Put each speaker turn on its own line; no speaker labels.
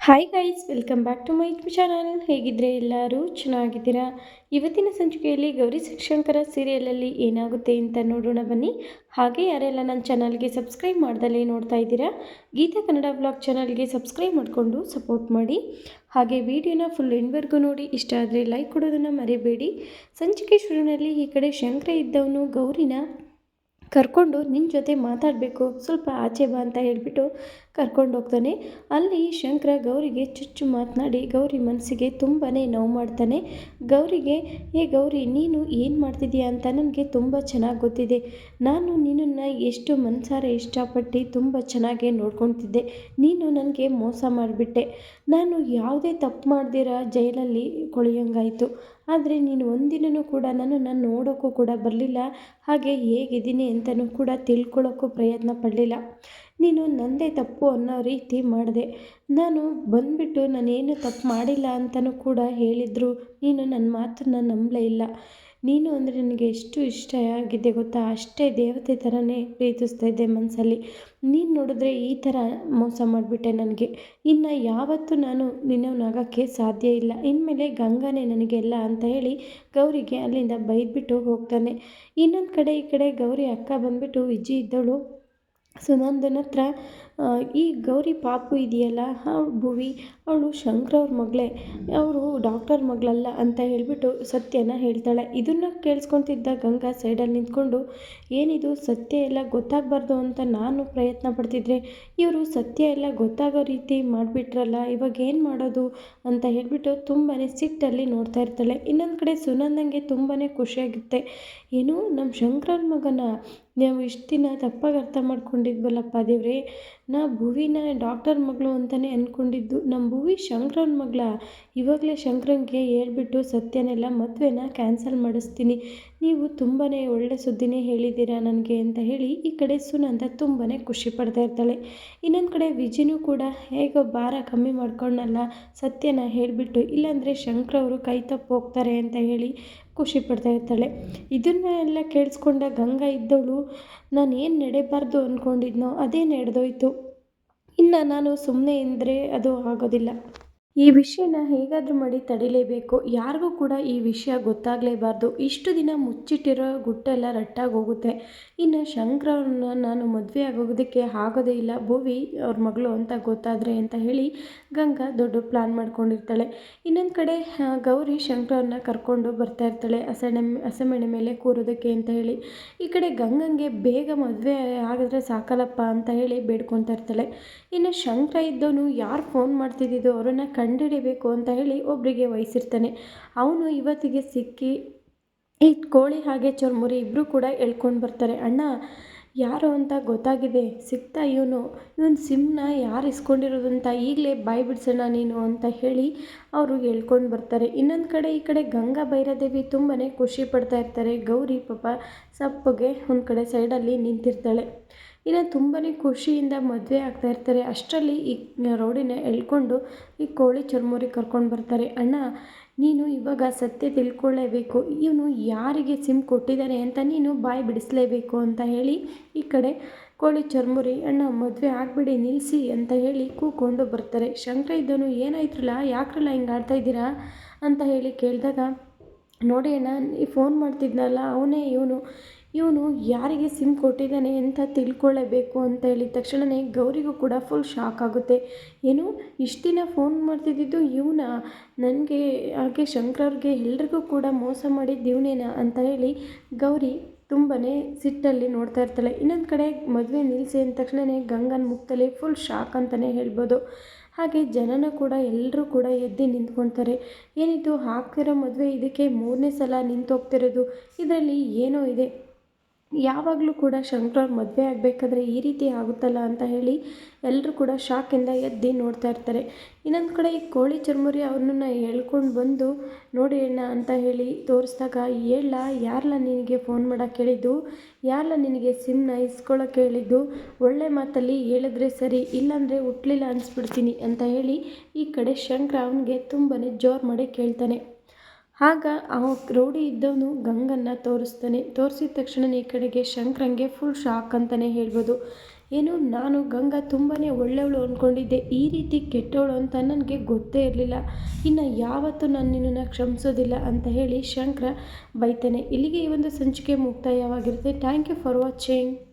Hi guys welcome back to my channel ಹೇಗಿದ್ರೆ ಎಲ್ಲರೂ ಚೆನ್ನಾಗಿದ್ದೀರಾ? ಇವತ್ತಿನ ಸಂಚಿಕೆಯಲ್ಲಿ ಗೌರಿ ಶಿಕ್ಷಣಕರ ಸೀರಿಯಲಲ್ಲಿ ಏನಾಗುತ್ತೆ ಅಂತ ನೋಡೋಣ ಬನ್ನಿ. ಹಾಗೆ ಯಾರೆಲ್ಲ ನನ್ನ ಚಾನಲ್ಗೆ ಸಬ್ಸ್ಕ್ರೈಬ್ ಮಾಡ್ದಲೇ ನೋಡ್ತಾ ಇದ್ದೀರಾ, ಗೀತಾ ಕನ್ನಡ ಬ್ಲಾಗ್ ಚಾನಲ್ಗೆ ಸಬ್ಸ್ಕ್ರೈಬ್ ಮಾಡಿಕೊಂಡು ಸಪೋರ್ಟ್ ಮಾಡಿ. ಹಾಗೆ ವಿಡಿಯೋನ ಫುಲ್ ಎಂಡ್ವರೆಗೂ ನೋಡಿ, ಇಷ್ಟ ಆದರೆ ಲೈಕ್ ಕೊಡೋದನ್ನು ಮರಿಬೇಡಿ. ಸಂಚಿಕೆ ಶುರುವಿನಲ್ಲಿ ಈ ಕಡೆ ಶಂಕರ ಇದ್ದವನು ಗೌರಿನ ಕರ್ಕೊಂಡು ನಿನ್ನ ಜೊತೆ ಮಾತಾಡಬೇಕು, ಸ್ವಲ್ಪ ಆಚೆ ಬಾ ಅಂತ ಹೇಳಿಬಿಟ್ಟು ಕರ್ಕೊಂಡು ಹೋಗ್ತಾನೆ. ಅಲ್ಲಿ ಶಂಕರ ಗೌರಿಗೆ ಚುಚ್ಚು ಮಾತನಾಡಿ ಗೌರಿ ಮನಸ್ಸಿಗೆ ತುಂಬಾ ನೋವು ಮಾಡ್ತಾನೆ. ಗೌರಿಗೆ, ಏ ಗೌರಿ, ನೀನು ಏನು ಮಾಡ್ತಿದ್ದೀಯ ಅಂತ ನನಗೆ ತುಂಬ ಚೆನ್ನಾಗಿ ಗೊತ್ತಿದೆ. ನಾನು ನಿನ್ನನ್ನು ಎಷ್ಟು ಮನಸಾರೆ ಇಷ್ಟಪಟ್ಟು ತುಂಬ ಚೆನ್ನಾಗಿ ನೋಡ್ಕೊತಿದ್ದೆ. ನೀನು ನನಗೆ ಮೋಸ ಮಾಡಿಬಿಟ್ಟೆ. ನಾನು ಯಾವುದೇ ತಪ್ಪು ಮಾಡ್ದಿರ ಜೈಲಲ್ಲಿ ಕೊಳೆಯೋಂಗಾಯಿತು. ಆದರೆ ನೀನು ಒಂದಿನವೂ ಕೂಡ ನನ್ನನ್ನು ನೋಡೋಕ್ಕೂ ಕೂಡ ಬರಲಿಲ್ಲ. ಹಾಗೆ ಹೇಗಿದ್ದೀನಿ ಅಂತಲೂ ಕೂಡ ತಿಳ್ಕೊಳ್ಳೋಕ್ಕೂ ಪ್ರಯತ್ನ ಪಡಲಿಲ್ಲ. ನೀನು ನನ್ನದೇ ತಪ್ಪು ಅನ್ನೋ ರೀತಿ ಮಾಡಿದೆ. ನಾನು ಬಂದುಬಿಟ್ಟು ನಾನೇನು ತಪ್ಪು ಮಾಡಿಲ್ಲ ಅಂತಲೂ ಕೂಡ ಹೇಳಿದ್ರು. ನೀನು ನನ್ನ ಮಾತನ್ನು ನಂಬಲೇ ಇಲ್ಲ. ನೀನು ಅಂದರೆ ನನಗೆ ಎಷ್ಟು ಇಷ್ಟ ಆಗಿದೆ ಗೊತ್ತಾ? ಅಷ್ಟೇ ದೇವತೆ ಥರನೇ ಪ್ರೀತಿಸ್ತಾ ಇದ್ದೆ ಮನಸ್ಸಲ್ಲಿ ನೀನು ನೋಡಿದ್ರೆ ಈ ಥರ ಮೋಸ ಮಾಡಿಬಿಟ್ಟೆ ನನಗೆ. ಇನ್ನು ಯಾವತ್ತೂ ನಾನು ನಿನ್ನವನಾಗೋಕ್ಕೆ ಸಾಧ್ಯ ಇಲ್ಲ. ಇನ್ಮೇಲೆ ಗಂಗಾನೇ ನನಗೆಲ್ಲ ಅಂತ ಹೇಳಿ ಗೌರಿಗೆ ಅಲ್ಲಿಂದ ಬೈದ್ಬಿಟ್ಟು ಹೋಗ್ತಾನೆ. ಇನ್ನೊಂದು ಕಡೆ ಈ ಕಡೆ ಗೌರಿ ಅಕ್ಕ ಬಂದುಬಿಟ್ಟು ವಿಜಿ ಇದ್ದವಳು ಸುನಂದನ ಹತ್ರ ಈ ಗೌರಿ ಪಾಪು ಇದೆಯಲ್ಲ ಆ ಭುವಿ, ಅವಳು ಶಂಕರ ಅವ್ರ ಮಗಳೇ, ಅವರು ಡಾಕ್ಟರ್ ಮಗಳಲ್ಲ ಅಂತ ಹೇಳಿಬಿಟ್ಟು ಸತ್ಯನ ಹೇಳ್ತಾಳೆ. ಇದನ್ನು ಕೇಳಿಸ್ಕೊತಿದ್ದ ಗಂಗಾ ಸೈಡಲ್ಲಿ ನಿಂತ್ಕೊಂಡು, ಏನಿದು ಸತ್ಯ ಎಲ್ಲ ಗೊತ್ತಾಗಬಾರ್ದು ಅಂತ ನಾನು ಪ್ರಯತ್ನ ಪಡ್ತಿದ್ರೆ, ಇವರು ಸತ್ಯ ಎಲ್ಲ ಗೊತ್ತಾಗೋ ರೀತಿ ಮಾಡಿಬಿಟ್ರಲ್ಲ, ಇವಾಗ ಏನು ಮಾಡೋದು ಅಂತ ಹೇಳಿಬಿಟ್ಟು ತುಂಬಾ ಸಿಟ್ಟಲ್ಲಿ ನೋಡ್ತಾ ಇರ್ತಾಳೆ. ಇನ್ನೊಂದು ಕಡೆ ಸುನಂದಂಗೆ ತುಂಬಾ ಖುಷಿಯಾಗುತ್ತೆ ಏನು ನಮ್ಮ ಶಂಕರನ ಮಗನ ನಾವು ಇಷ್ಟು ದಿನ ತಪ್ಪಾಗಿ ಅರ್ಥ ಮಾಡ್ಕೊಂಡಿದ್ವಲ್ಲಪ್ಪ ದೇವ್ರೆ? ನಾ ಭುವಿನ ಡಾಕ್ಟರ್ ಮಗಳು ಅಂತಲೇ ಅಂದ್ಕೊಂಡಿದ್ದು ನಮ್ಮ ಭುವಿ ಶಂಕರನ ಮಗಳ. ಇವಾಗಲೇ ಶಂಕ್ರನಿಗೆ ಹೇಳ್ಬಿಟ್ಟು ಸತ್ಯನೆಲ್ಲ ಮದುವೆನ ಕ್ಯಾನ್ಸಲ್ ಮಾಡಿಸ್ತೀನಿ. ನೀವು ತುಂಬಾ ಒಳ್ಳೆ ಸುದ್ದಿನೇ ಹೇಳಿದ್ದೀರಾ ನನಗೆ ಅಂತ ಹೇಳಿ ಈ ಕಡೆ ಸುನಂದ ತುಂಬಾ ಖುಷಿ ಪಡ್ತಾ ಇರ್ತಾಳೆ. ಇನ್ನೊಂದು ಕಡೆ ವಿಜಿನೂ ಕೂಡ ಹೇಗೋ ಭಾರ ಕಮ್ಮಿ ಮಾಡ್ಕೊಂಡಲ್ಲ ಸತ್ಯನ ಹೇಳಿಬಿಟ್ಟು, ಇಲ್ಲಾಂದರೆ ಶಂಕರ ಅವರು ಕೈ ತಪ್ಪು ಹೋಗ್ತಾರೆ ಅಂತ ಹೇಳಿ ಖುಷಿ ಪಡ್ತಾ ಇರ್ತಾಳೆ. ಇದನ್ನೆಲ್ಲ ಕೇಳಿಸ್ಕೊಂಡ ಗಂಗಾ ಇದ್ದವಳು ನಾನು ಏನು ನಡೆಯಬಾರ್ದು ಅಂದ್ಕೊಂಡಿದ್ನೋ ಅದೇ ನಡೆದೋಯ್ತು. ಇನ್ನು ನಾನು ಸುಮ್ಮನೆ ಇದ್ದರೆ ಅದು ಆಗೋದಿಲ್ಲ. ಈ ವಿಷಯನ ಹೇಗಾದರೂ ಮಾಡಿ ತಡಿಲೇಬೇಕು. ಯಾರಿಗೂ ಕೂಡ ಈ ವಿಷಯ ಗೊತ್ತಾಗಲೇಬಾರ್ದು. ಇಷ್ಟು ದಿನ ಮುಚ್ಚಿಟ್ಟಿರೋ ಗುಟ್ಟೆಲ್ಲ ರಟ್ಟಾಗಿ ಹೋಗುತ್ತೆ ಇನ್ನು ಶಂಕರವ್ರನ್ನ ನಾನು ಮದುವೆ ಆಗೋದಕ್ಕೆ ಆಗೋದೇ ಇಲ್ಲ. ಭುವಿ ಅವ್ರ ಮಗಳು ಅಂತ ಗೊತ್ತಾದರೆ ಅಂತ ಹೇಳಿ ಗಂಗಾ ದೊಡ್ಡ ಪ್ಲ್ಯಾನ್ ಮಾಡ್ಕೊಂಡಿರ್ತಾಳೆ. ಇನ್ನೊಂದು ಕಡೆ ಗೌರಿ ಶಂಕರವ್ರನ್ನ ಕರ್ಕೊಂಡು ಬರ್ತಾ ಇರ್ತಾಳೆ ಹಸೆಣೆ ಹಸೆಮಣೆ ಮೇಲೆ ಕೂರೋದಕ್ಕೆ ಅಂತ ಹೇಳಿ. ಈ ಕಡೆ ಗಂಗಂಗೆ ಬೇಗ ಮದುವೆ ಆಗಿದ್ರೆ ಸಾಕಲ್ಲಪ್ಪ ಅಂತ ಹೇಳಿ ಬೇಡ್ಕೊತಾ ಇರ್ತಾಳೆ. ಇನ್ನು ಶಂಕರ ಇದ್ದವನು ಯಾರು ಫೋನ್ ಮಾಡ್ತಿದ್ದಿದ್ದು? ಅವರನ್ನು ಕಂಡುಹಿಡಿಬೇಕು ಅಂತ ಹೇಳಿ ಒಬ್ಬರಿಗೆ ವಹಿಸಿರ್ತಾನೆ. ಅವನು ಇವತ್ತಿಗೆ ಸಿಕ್ಕಿ ಈ ಕೋಳಿ ಹಾಗೆ ಚುರ್ಮುರಿ ಇಬ್ಬರು ಕೂಡ ಎಳ್ಕೊಂಡು ಬರ್ತಾರೆ. ಅಣ್ಣ, ಯಾರು ಅಂತ ಗೊತ್ತಾಗಿದೆ? ಸಿಗ್ತಾ ಇವನು. ಇವನು ಸಿಮ್ನ ಯಾರು ಇಸ್ಕೊಂಡಿರೋದು ಅಂತ ಈಗಲೇ ಬಾಯಿ ಬಿಡ್ಸೋಣ ನೀನು ಅಂತ ಹೇಳಿ ಅವರು ಹೇಳ್ಕೊಂಡು ಬರ್ತಾರೆ. ಇನ್ನೊಂದು ಕಡೆ ಈ ಕಡೆ ಗಂಗಾ ಭೈರದೇವಿ ತುಂಬಾ ಖುಷಿ ಪಡ್ತಾ ಇರ್ತಾರೆ. ಗೌರಿ ಪಾಪ ಸಪ್ಪಗೆ ಒಂದು ಕಡೆ ಸೈಡಲ್ಲಿ ನಿಂತಿರ್ತಾಳೆ. ಇನ್ನು ತುಂಬಾ ಖುಷಿಯಿಂದ ಮದುವೆ ಆಗ್ತಾ ಇರ್ತಾರೆ. ಅಷ್ಟರಲ್ಲಿ ಈ ರೌಡಿನ ಎಳ್ಕೊಂಡು ಈ ಕೋಳಿ ಚುರ್ಮುರಿ ಕರ್ಕೊಂಡು ಬರ್ತಾರೆ. ಅಣ್ಣ, ನೀನು ಇವಾಗ ಸತ್ಯ ತಿಳ್ಕೊಳ್ಳೇಬೇಕು. ಇವನು ಯಾರಿಗೆ ಸಿಮ್ ಕೊಟ್ಟಿದ್ದಾನೆ ಅಂತ ನೀನು ಬಾಯಿ ಬಿಡಿಸಲೇಬೇಕು ಅಂತ ಹೇಳಿ ಈ ಕಡೆ ಕೋಳಿ ಚರ್ಮುರಿ, ಅಣ್ಣ, ಮದುವೆ ಆಗಿಬಿಡಿ ನಿಲ್ಲಿಸಿ ಅಂತ ಹೇಳಿ ಕೂಕೊಂಡು ಬರ್ತಾರೆ. ಶಂಕರ ಇದ್ದನು ಏನಾಯ್ತ್ರಲ್ಲ? ಯಾಕ್ರಲ್ಲ ಹಿಂಗೆ ಆಡ್ತಾ ಇದ್ದೀರಾ? ಅಂತ ಹೇಳಿ ಕೇಳಿದಾಗ, ನೋಡಿ ಅಣ್ಣ ಈ ಫೋನ್ ಮಾಡ್ತಿದ್ನಲ್ಲ, ಅವನೇ ಇವನು. ಇವನು ಯಾರಿಗೆ ಸಿಮ್ ಕೊಟ್ಟಿದ್ದಾನೆ ಅಂತ ತಿಳ್ಕೊಳ್ಳೇಬೇಕು ಅಂತ ಹೇಳಿದ ತಕ್ಷಣವೇ ಗೌರಿಗೂ ಕೂಡ ಫುಲ್ ಶಾಕ್ ಆಗುತ್ತೆ. ಏನು, ಇಷ್ಟು ದಿನ ಫೋನ್ ಮಾಡ್ತಿದ್ದಿದ್ದು ಇವನ, ನನಗೆ, ಹಾಗೆ ಶಂಕರವ್ರಿಗೆ ಎಲ್ರಿಗೂ ಕೂಡ ಮೋಸ ಮಾಡಿದ್ದು ಇವನೇನ ಅಂತ ಹೇಳಿ ಗೌರಿ ತುಂಬಾ ಸಿಟ್ಟಲ್ಲಿ ನೋಡ್ತಾ ಇರ್ತಾಳೆ. ಇನ್ನೊಂದು ಕಡೆ ಮದುವೆ ನಿಲ್ಲಿಸಿ ಅಂದ ತಕ್ಷಣವೇ ಗಂಗನ ಮುಖದಲ್ಲಿ ಫುಲ್ ಶಾಕ್ ಅಂತಲೇ ಹೇಳ್ಬೋದು. ಹಾಗೆ ಜನನ ಕೂಡ ಎಲ್ಲರೂ ಕೂಡ ಎದ್ದು ನಿಂತ್ಕೊಳ್ತಾರೆ ಏನಿದು, ಹಾಕ್ತಿರೋ ಮದುವೆ ಇದಕ್ಕೆ ಮೂರನೇ ಸಲ ನಿಂತು ಹೋಗ್ತಿರೋದು ಇದರಲ್ಲಿ ಏನೋ ಇದೆ. ಯಾವಾಗಲೂ ಕೂಡ ಶಂಕರವ್ರ ಮದುವೆ ಆಗಬೇಕಾದ್ರೆ ಈ ರೀತಿ ಆಗುತ್ತಲ್ಲ ಅಂತ ಹೇಳಿ ಎಲ್ಲರೂ ಕೂಡ ಶಾಕಿಂದ ಎದ್ದು ನೋಡ್ತಾ ಇರ್ತಾರೆ. ಇನ್ನೊಂದು ಕಡೆ ಈ ಕೋಳಿ ಚುರ್ಮುರಿ ಅವ್ರನ್ನ ಹೇಳ್ಕೊಂಡು ಬಂದು, ನೋಡಿ ಅಣ್ಣ, ಅಂತ ಹೇಳಿ ತೋರಿಸಿದಾಗ, ಹೇಳ ಯಾರಲ್ಲ ನಿನಗೆ ಫೋನ್ ಮಾಡೋಕ್ಕೆ ಹೇಳಿದ್ದು? ಯಾರಲ್ಲ ನಿನಗೆ ಸಿಮ್ನ ಇಸ್ಕೊಳ್ಳೋಕೆ ಹೇಳಿದ್ದು? ಒಳ್ಳೆ ಮಾತಲ್ಲಿ ಹೇಳಿದ್ರೆ ಸರಿ, ಇಲ್ಲಾಂದರೆ ಹುಟ್ಲಿಲ್ಲ ಅನಿಸ್ಬಿಡ್ತೀನಿ, ಅಂತ ಹೇಳಿ ಈ ಕಡೆ ಶಂಕರ ಅವನಿಗೆ ತುಂಬಾ ಜೋರು ಮಾಡಿ ಕೇಳ್ತಾನೆ. ಆಗ ಆ ರೌಡಿ ಇದ್ದವನು ಗಂಗನ್ನ ತೋರಿಸ್ತಾನೆ. ತೋರಿಸಿದ ತಕ್ಷಣ ಈ ಕಡೆಗೆ ಶಂಕರಂಗೆ ಫುಲ್ ಶಾಕ್ ಅಂತಲೇ ಹೇಳ್ಬೋದು. ಏನು, ನಾನು ಗಂಗಾ ತುಂಬಾ ಒಳ್ಳೆಯವಳು ಅಂದ್ಕೊಂಡಿದ್ದೆ ಈ ರೀತಿ ಕೆಟ್ಟವಳು ಅಂತ ನನಗೆ ಗೊತ್ತೇ ಇರಲಿಲ್ಲ. ಇನ್ನು ಯಾವತ್ತೂ ನಾನು ನಿನ್ನನ್ನು ಕ್ಷಮಿಸೋದಿಲ್ಲ ಅಂತ ಹೇಳಿ ಶಂಕರ ಬೈತಾನೆ. ಇಲ್ಲಿಗೆ ಈ ಒಂದು ಸಂಚಿಕೆ ಮುಕ್ತಾಯವಾಗಿರುತ್ತೆ. Thank you for watching